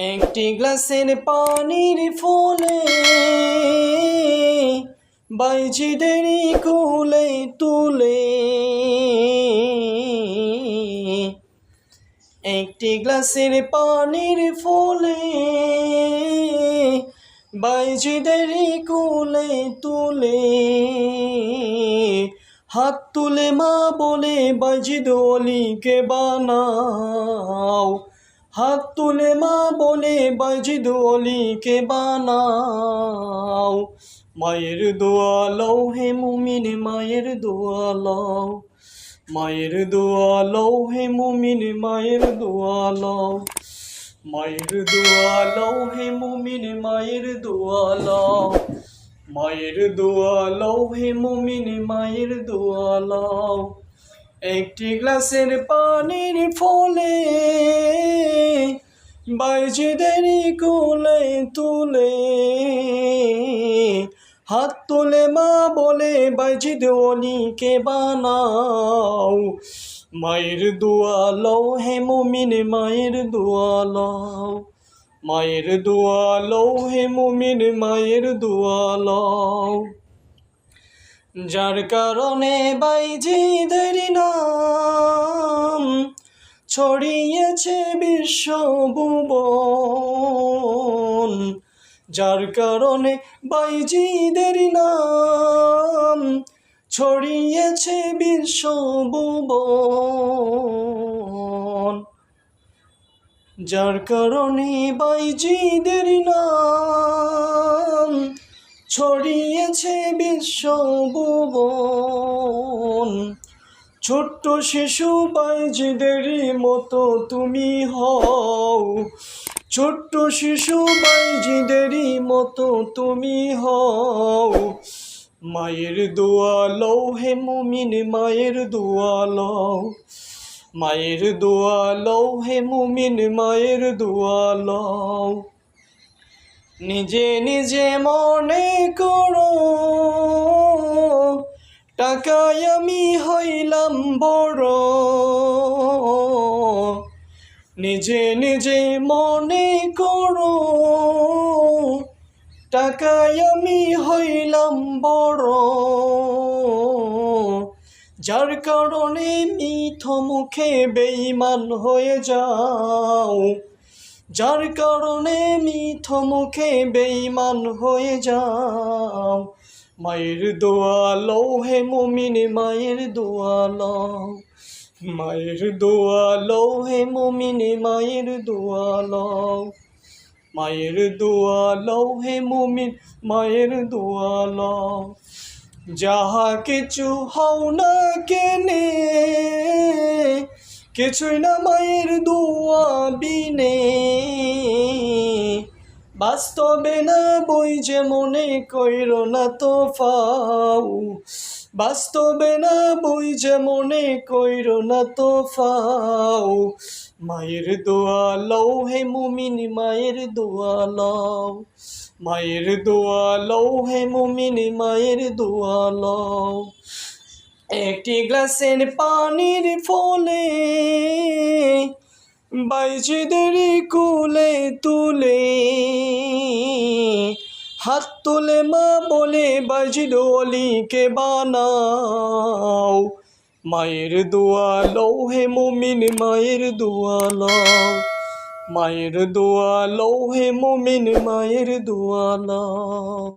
একটি গ্লাসের পানির ফলে বাইজিদের কুলে তুলে। একটি গ্লাসের পানির ফলে বাইজিদের কুলে তুলে। হাত তুলে মা বলে বাইজিদ অলিকে বানাও। হাত তুলে মা বলে বাইজিদ অলিকে বানাও। মায়ের দোয়া লও হে মুমিন, মায়ের দোয়া লও মায়ের দোয়া লও হে মুমিন, মায়ের দোয়া লও মায়ের দোয়া লও হে মুমিন, মায়ের দোয়া লও মায়ের দোয়া লও হে মুমিন, মায়ের দোয়া লও একটি গ্লাসের পানির ফলে বাইজিদের কোলে তুলে। হাত তুলে মা বলে বাইজিদ অলিকে বানাও? মায়ের দোয়া হে মুমিন, মায়ের দোয়া মায়ের দোয়া হে মুমিন, মায়ের দোয়া যার কারণে বাইজিদের নাম ছড়িয়েছে বিশ্বভুবন যার কারণে বাইজিদের নাম ছড়িয়েছে বিশ্বভুবন যার কারণে বাইজিদের নাম ছড়িয়েছে বিশ্বভুবন ছোট্ট শিশু বাইজিদেরই মতো তুমি হও। ছোট্ট শিশু বাইজিদেরই মতো তুমি হও। মায়ের দোয়া লও হে মুমিন, মায়ের দোয়া লও মায়ের দোয়া লও হে মুমিন, মায়ের দোয়া লও নিজে নিজে মনে করো, টাকায় আমি হইলাম বড়। নিজে নিজে মনে করো, টাকায় আমি হইলাম বড়। যার কারণে মিথ মুখে বেইমান হয়ে যাও। যার কারণে মিথ মুখে বেইমান হয়ে যাও। মায়ের দোয়া লও হে মুমিন, মায়ের দোয়া লও। মায়ের দোয়া লও হে মুমিন, মায়ের দোয়া লও। মায়ের দোয়া লও হে মুমিন, মায়ের দোয়া যাহা কিছু হও না কেনে কিছুই না মায়ের দোয়া বিনে। বাস্তবে না বই যে মনে কইর না তো ফাও। বাস্তবে না বই যে মনে কইর না তো ফাও। মায়ের দোয়া লও হে মুমিন, মায়ের দোয়া লও। মায়ের দোয়া লও হে মুমিন, মায়ের দোয়া লও। একটি গ্লাসের পানির ফলে বাইজিদের কুলে তুলে। হাত তুলে মা বলে বাইজিদ অলিকে বানাও। মায়ের দোয়া লও হে মুমিন, মায়ের দোয়া লও মায়ের দোয়া লও হে মুমিন, মায়ের দোয়া লও